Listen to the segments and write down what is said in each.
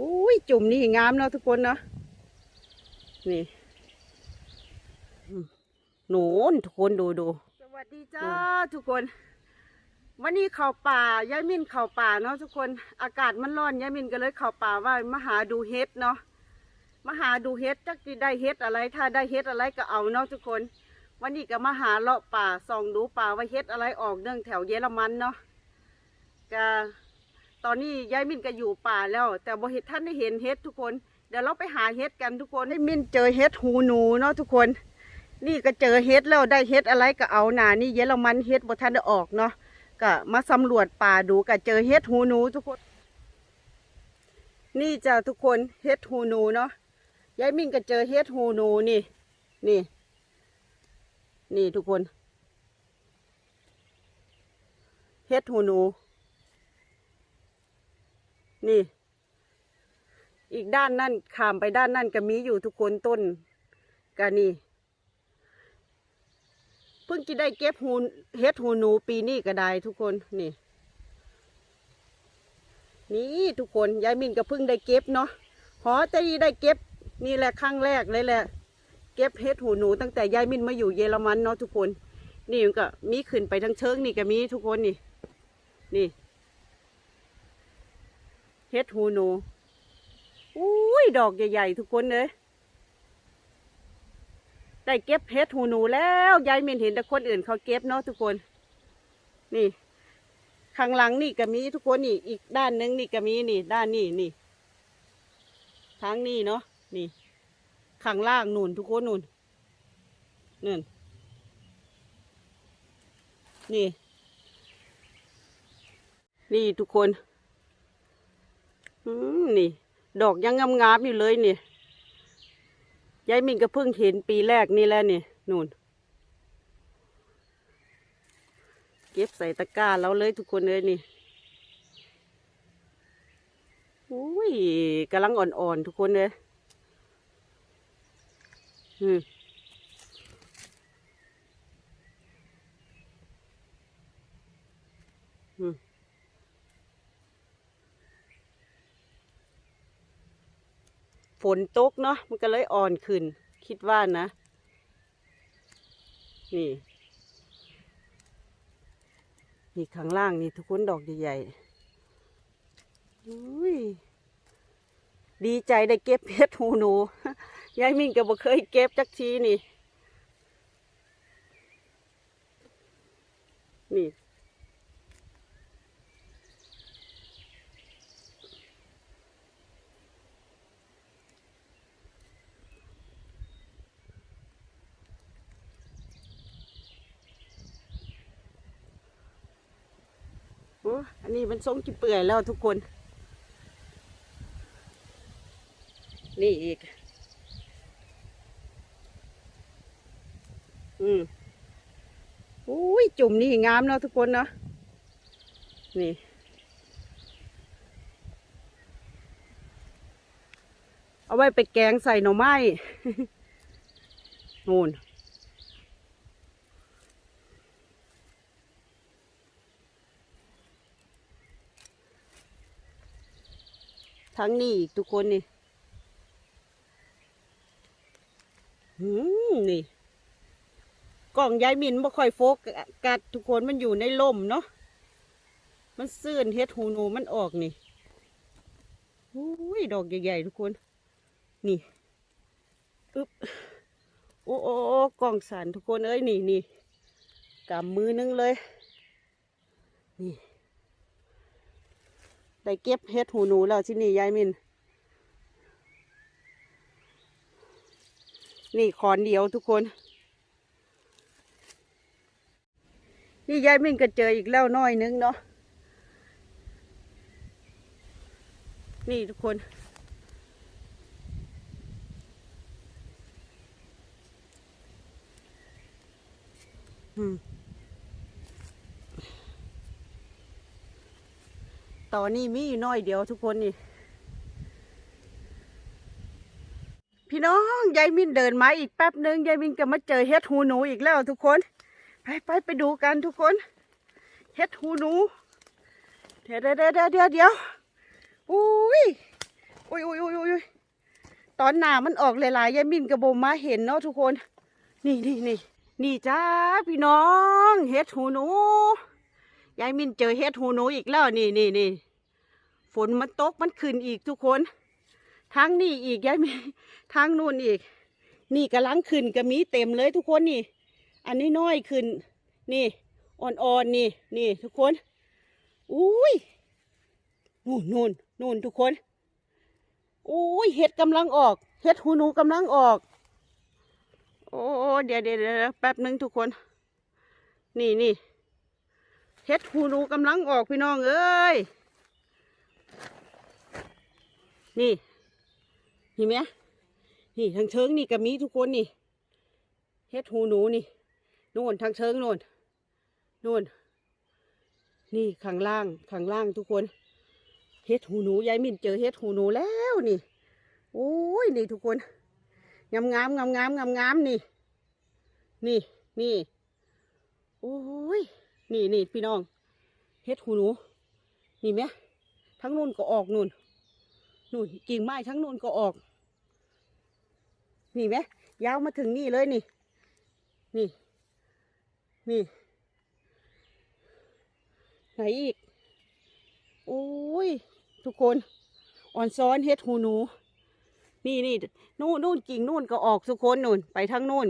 อุ้ยจุ่มนี่งามเนาะทุกคนเนาะนี่อืมหนูนทุกคนดูดูสวัสดีจ้าทุกคน วันนี้เข้าป่ายายมินเข้าป่าเนาะทุกคน อากาศมันร้อนยายมินก็เลยเข้าป่าว่ามาหาดูเฮ็ดเนาะมาหาดูเฮ็ดจักจีได้เฮ็ดอะไร ถ้าได้เฮ็ดอะไรก็เอาเนาะทุกคน วันนี้ก็มาหาเลาะป่าส่องดูป่าว่าเฮ็ดอะไรออกเนื่องแถวเยอรมันเนาะก็ ตอนนี้ยายมินก็อยู่ป่าแล้ว แต่บ่เห็ดท่านได้เห็นเฮ็ดทุกคน เดี๋ยวเราไปหาเฮ็ดกันทุกคนให้มินเจอเฮ็ดหูหนูเนาะทุกคน นี่ก็เจอเฮ็ดแล้วได้เฮ็ดอะไรก็เอาหนานี่เยอรมันเฮ็ดบ่ทันได้ออกเนาะก็มาสำรวจป่าดูก็เจอเฮ็ดหูหนูทุกคน นี่จ้ะทุกคนเฮ็ดหูหนูเนาะยายมินก็เจอเฮ็ดหูหนูนี่ นี่ นี่ทุกคน เฮ็ดหูหนู นี่ อีกด้านนั่นขามไปด้านนั่นก็มีอยู่ทุกคนต้นก็นี่เพิ่งจะได้เก็บหูเฮ็ดหูหนูปีนี้ก็ได้ทุกคนนี่ นี่ทุกคนยายมินก็เพิ่งได้เก็บเนาะหอแต่ดีได้เก็บนี่แหละครั้งแรกเลยแหละ เก็บเฮ็ดหูหนูตั้งแต่ยายมินมาอยู่เยอรมันเนาะทุกคน นี่มันก็มีขึ้นไปทั้งเชิงนี่ก็มีทุกคนนี่ นี่ เฮ็ดหูหนูอุ้ยดอกใหญ่ๆทุกคนเลยได้เก็บเฮ็ดหูหนูแล้วยายมินเห็นแต่คนอื่นเขาเก็บเนาะทุกคน นี่ข้างหลังนี่ก็มีทุกคนนี่ อีกด้านนึงนี่ก็มีนี่ ด้านนี่นี่ทางนี่เนาะนี่ข้างล่างนู่นทุกคนนู่นนั่นนี่ นี่ทุกคน อืมนี่ ดอกยังงามๆอยู่เลยนี่ยายมินก็เพิ่งเห็นปีแรกนี่แหละนี่นู่น เก็บใส่ตะกร้าแล้วเลยทุกคนเลยนี่อุ้ยกำลังอ่อนๆทุกคนเลยอืมอืม ฝนตกเนาะมันก็เลยอ่อนขึ้น คิดว่านะ นี่ นี่ข้างล่างนี่ทุกคนดอกใหญ่ๆอุ้ยดีใจได้เก็บเพชรหูหนูยายมิ่งก็บ่เคยเก็บจักทีนี่ นี่ อ้อันนี้มันทรงจิเปื่อยแล้วทุกคน นี่อีก อืมอุ้ยจุ่มนี่งามเนาะทุกคนเนาะ นี่ เอาไว้ไปแกงใส่หน่อไม้นู่น ทั้งนี้อีกทุกคนนี่หืมนี่ กล่องยายมินบ่ค่อยโฟกัสทุกคนมันอยู่ในล่มเนาะ มันซื่นเฮ็ดหูหนูมันออกนี่อุ้ยดอกใหญ่ๆทุกคน นี่อึบโอ้โอ้โอ้กล่องสันทุกคนเอ้ยนี่นี่กำมือนึงเลย นี่ ได้เก็บเฮ็ดหูหนูแล้วที่นี่ยายมิน นี่ขอนเดียวทุกคน นี่ยายมินก็เจออีกแล้วน้อยนึงเนาะ นี่ทุกคนอืม ตอนนี้มีอยู่น้อยเดียวทุกคนนี่ พี่น้องยายมินเดินมาอีกแป๊บหนึ่งยายมินก็มาเจอเฮ็ดหูหนูอีกแล้วทุกคน ไปไปไปดูกันทุกคน เฮ็ดหูหนู เดี๋ยวเดี๋ยวเดี๋ยวเดี๋ยวเดี๋ยวอุ้ยอ้อุ้ยอุ้ยอุ้ยอุ้ยตอนหนามันออกหลายๆยายมินกระโบมาเห็นเนาะทุกคน นี่นี่นี่นี่จ้าพี่น้อง เฮ็ดหูหนูยายมินเจอเฮ็ดหูหนูอีกแล้วนี่นี่นี่ ฝนมันตกมันขึ้นอีกทุกคนทางนี่อีกยายมินทางนู่นอีก นี่กำลังขึ้นก็มีเต็มเลยทุกคนนี่ อันนี้น้อยขึ้น นี่อ่อนๆนี่ นี่ทุกคนอุ้ยนู่นนู่นนู่นทุกคนอุ้ยเห็ดกำลังออก เห็ดหูหนูกำลังออก โอ้เดี๋ยวเดี๋ยวเดี๋ยวแป๊บหนึ่งทุกคน นี่นี่เห็ดหูหนูกำลังออกพี่น้องเอ้ย นี่ เห็นไหมนี่ทางเชิงนี่ก็มีทุกคนนี่เฮ็ดหูหนูนี่นู่นทางเชิงนู่นนู่น นี่ข้างล่างข้างล่างทุกคน เฮ็ดหูหนูยายมินเจอเฮ็ดหูหนูแล้วนี่ โอ้ยนี่ทุกคนงามงามงามงามงามงามนี่ นี่นี่โอ้ยนี่นี่พี่น้องเฮ็ดหูหนู นี่ไหมทั้งนู่นก็ออกนู่น นู่นกิ่งไม้ทั้งนู่นก็ออก นี่ไหมยาวมาถึงนี่เลยนี่ นี่ นี่ ไหนอีกโอ้ย ทุกคนอ่อนซ้อนเฮ็ดหูหนู นี่นี่นู่นนู่นกิ่งนู่นก็ออกทุกคนนู่นไปทางนู่น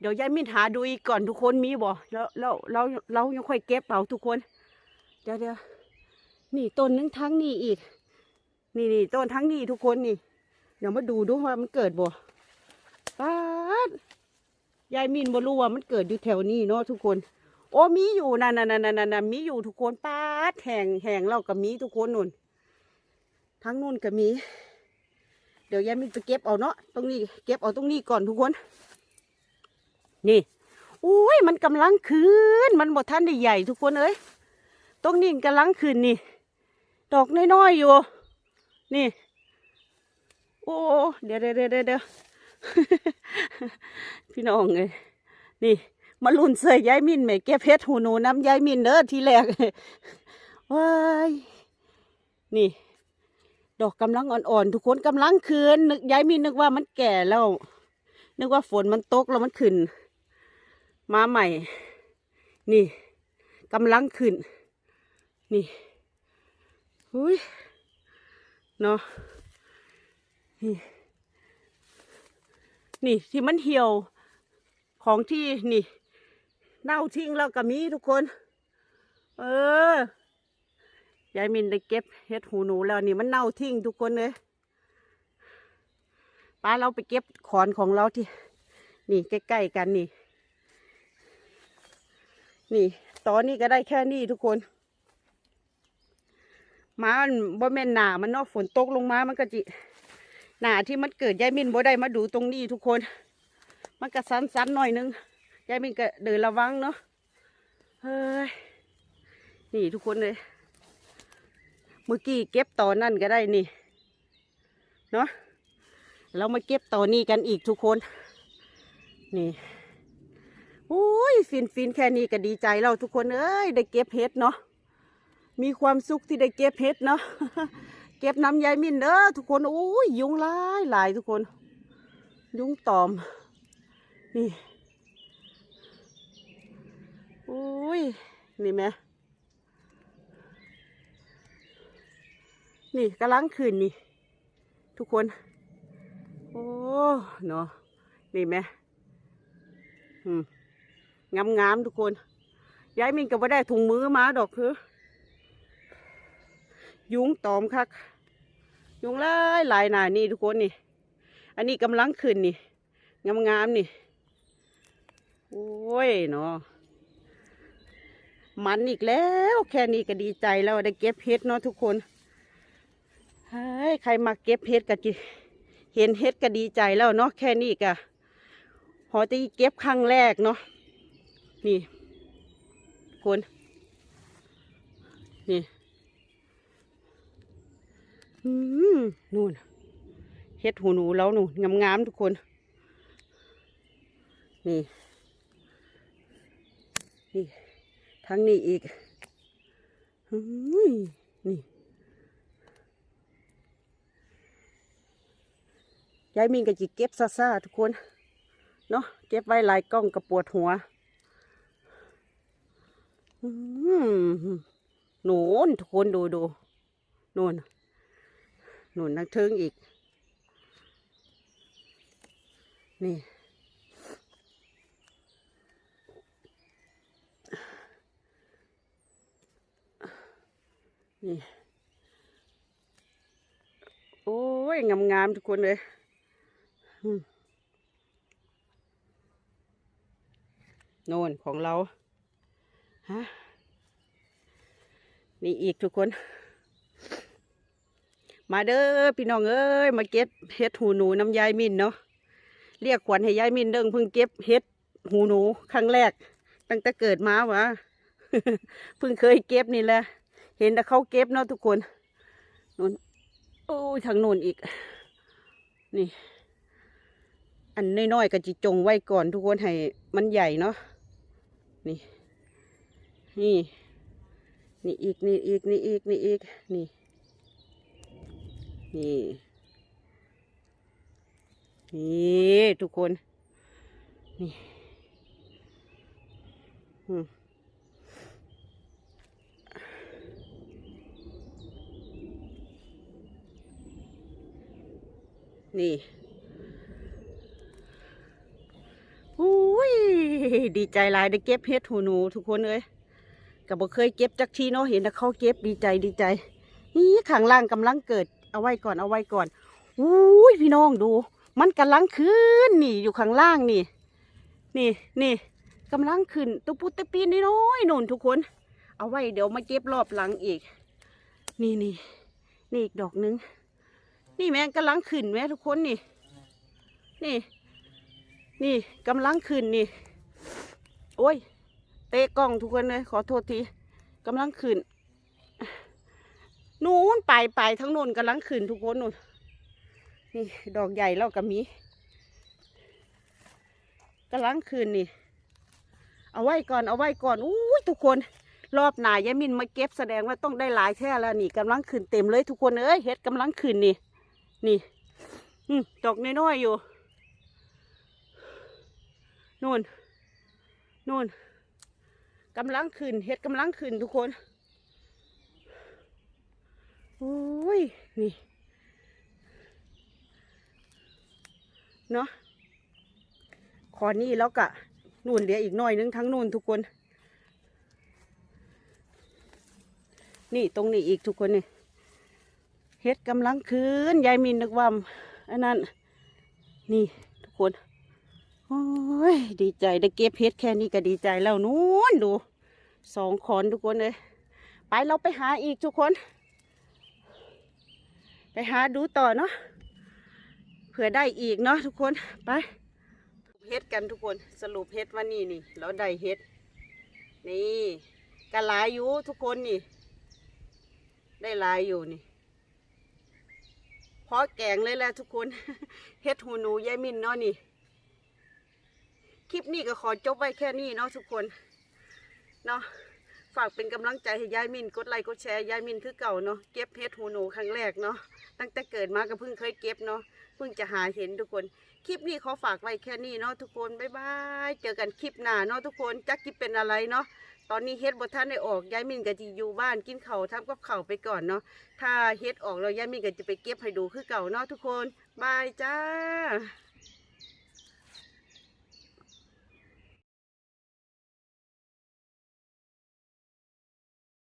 เดี๋ยวยายมินหาดูอีกก่อนทุกคนมีบ่แล้วแล้วเราเรายังค่อยเก็บเอาทุกคน เดี๋ยวเดี๋ยวนี่ต้นนึงทั้งนี่อีก นี่นี่ต้นทั้งนี่ทุกคนนี่ เดี๋ยวมาดูดูว่ามันเกิดบ่ป้าดยายมินบ่รู้ว่ามันเกิดอยู่แถวนี้เนาะทุกคน โอ้มีอยู่นั่นนั่นนั่นนั่นมีอยู่ทุกคนป้าดแห่งแห่งเราก็มีทุกคนนู่น ทั้งนู่นก็มี เดี๋ยวยายมินไปเก็บเอาเนาะตรงนี้ เก็บเอาตรงนี้ก่อนทุกคน นี่อุ้ยมันกำลังคืนมันบ่ทันใหญ่ทุกคนเอ้ยตรงนี้กำลังคืนนี่ ดอกน้อยๆอยู่ นี่ โอ้เดี๋ยวเดี๋ยวเดี๋ยวพี่น้องเอ้ยนี่มาลุ่นเสยยายมินแม่เก็บเพชรหูหนูน้ำยายมินเด้อทีแรกว้ายนี่ ดอกกำลังอ่อนๆทุกคนกำลังคืนนึกยายมินนึกว่ามันแก่แล้ว นึกว่าฝนมันตกแล้วมันขึ้น มาใหม่ นี่กำลังขึ้น นี่หุย เนาะนี่นี่ที่มันเหี่ยวของที่นี่ เน่าทิ้งแล้วก็มีทุกคน เออยายมินได้เก็บเห็ดหูหนูแล้วนี่มันเน่าทิ้งทุกคนเลยป้าเราไปเก็บขอนของเราที่ นี่ใกล้ๆกันนี่ นี่ ตอนนี้ก็ได้แค่นี้ทุกคน มามันบ่แม่นหนามันเนอกฝนตกลงมามันก็จิหนาที่มันเกิดยายมินบ่ได้มาดูตรงนี้ทุกคน มันก็สันๆหน่อยนึงยายมินก็เดินระวังเนาะเฮ้ยนี่ทุกคนเลยเมื่อกี้เก็บต่อนั่นก็ได้นี่เนาะเรามาเก็บต่อนี้กันอีกทุกคน นี่โอ้ยฟินฟินแค่นี้ก็ดีใจเราทุกคนเอ้ยได้เก็บเห็ดเนาะ มีความสุขที่ได้เก็บเห็ดเนาะเก็บน้ำยายมินเด้อทุกคนโอ้ยยุงหลายหลายทุกคน ยุงตอม นี่โอ้ยนี่แม่นี่กำลังขึ้นนี่ ทุกคน โอ้เนาะนี่แม่อืมงามงามๆทุกคน ยายมินก็ไม่ได้ถุงมือมาดอกคือ ยุงตอมคักยุงหลายหลายหนานี่ทุกคนนี่ อันนี้กำลังขึ้นนี่ งามงามๆนี่ โอ้ยเนาะมันอีกแล้ว แค่นี้ก็ดีใจแล้วได้เก็บเห็ดเนาะทุกคนเฮ้ยใครมาเก็บเห็ดก็จเห็นเห็ดก็ดีใจแล้วเนาะแค่นี้ก็หอตีเก็บครั้งแรกเนาะนี่คนนี่ นู่นเห็ดหูหนูแล้วหนูงามๆทุกคน นี่ นี่ ทั้งนี้อีกนี่ยายมินก็จิเก็บซ่าๆทุกคน เนาะเก็บไว้หลายกล้องกับปวดหัวอืมโน่นทุกคนดูดูโน่น โน่นนักเทิงอีก นี่ นี่ โอ้ย งามๆทุกคนเลยโน่นของเรา ฮะ นี่อีกทุกคน มาเด้อพี่น้องเอ้ยมาเก็บเห็ดหูหนูน้ำยายมินเนาะเรียกขวัญให้ยายมินเด้งเพิ่งเก็บเห็ดหูหนูครั้งแรก ตั้งแต่เกิดมาวะเพิ่งเคยเก็บนี่แหละเห็นแต่เขาเก็บเนาะทุกคนนู่นโอ้ยทางนู่นอีก นี่ อันน้อยๆก็จิจงไว้ก่อนทุกคนให้มันใหญ่เนาะนี่นี่นี่อีกนี่อีกนี่อีกนี่อีกนี่ นี่ นี่ทุกคน นี่นี่อุ้ย ดีใจหลายได้เก็บเห็ดหูหนูทุกคนเลยก็บ่เคยเก็บจักทีเนาะเห็นแต่เขาเก็บดีใจดีใจนี่ข้างล่างกำลังเกิด เอาไว้ก่อนเอาไว้ก่อนอุ้ยพี่น้องดู มันกำลังขึ้นนี่อยู่ข้างล่างนี่ นี่นี่กำลังขึ้นตุปุตตะปีนน้อยนนทุกคน เอาไว้เดี๋ยวมาเก็บรอบหลังอีก นี่นี่นี่อีกดอกนึง นี่แม่งกำลังขึ้นแม่ทุกคนนี่ นี่ นี่กำลังขึ้นนี่ โอ้ย เตะกล้องทุกคนเลยขอโทษทีกำลังขึ้น นู้นไปไปทั้งนู้นกำลังขึ้นทุกคนนู่นนี่ดอกใหญ่แล้วก็มีกำลังขึ้นนี่ เอาไว้ก่อนเอาไว้ก่อนอุ้ยทุกคน รอบหนายายมินมาเก็บแสดงว่าต้องได้หลายแท่แล้วนี่กำลังขึ้นเต็มเลยทุกคนเอ้ยเฮ็ดกำลังขึ้นนี่ นี่อืมดอกน้อยๆอยู่นู่นนู่นกำลังขึ้นเฮ็ดกำลังขึ้นทุกคน โอ้ย นี่ เนาะขอนี่แล้วกะนู่นเหลืออีกหน่อยนึงทั้งนู่นทุกคน นี่ตรงนี้อีกทุกคนนี่เฮ็ดกำลังคืนยายมินนึกว่าอันนั้น นี่ทุกคนโอ้ยดีใจได้เก็บเฮ็ดแค่นี้ก็ดีใจแล้วนู้นดูสองขอนทุกคนเลยไปเราไปหาอีกทุกคน ไปหาดูต่อเนาะเผื่อได้อีกเนาะทุกคนไปเฮ็ดกันทุกคนสรุปเฮ็ดว่านี่นี่เราได้เฮ็ด นี่กะหลายอยู่ทุกคนนี่ ได้หลายอยู่นี่พอแกงเลยแหละทุกคนเฮ็ดหูหนูยายมินเนาะนี่ คลิปนี้ก็ขอจบไว้แค่นี้เนาะทุกคนเนาะฝากเป็นกำลังใจให้ยายมินกดไลค์กดแชร์ยายมินคือเก่าเนาะเก็บเฮ็ดหูหนูครั้งแรกเนาะ ตั้งแต่เกิดมาก็เพิ่งเคยเก็บเนาะเพิ่งจะหาเห็นทุกคน คลิปนี้ขอฝากไว้แค่นี้เนาะทุกคนบ๊ายบายเจอกันคลิปหน้าเนาะทุกคนจักคลิปเป็นอะไรเนาะตอนนี้เฮ็ดบทท่านได้ออกยายมินก็จะอยู่บ้านกินเข่าวทำกับเข่าไปก่อนเนาะถ้าเฮ็ดออกเรายายมินก็จะไปเก็บให้ดูคือเก่าเนาะทุกคนบายจ้า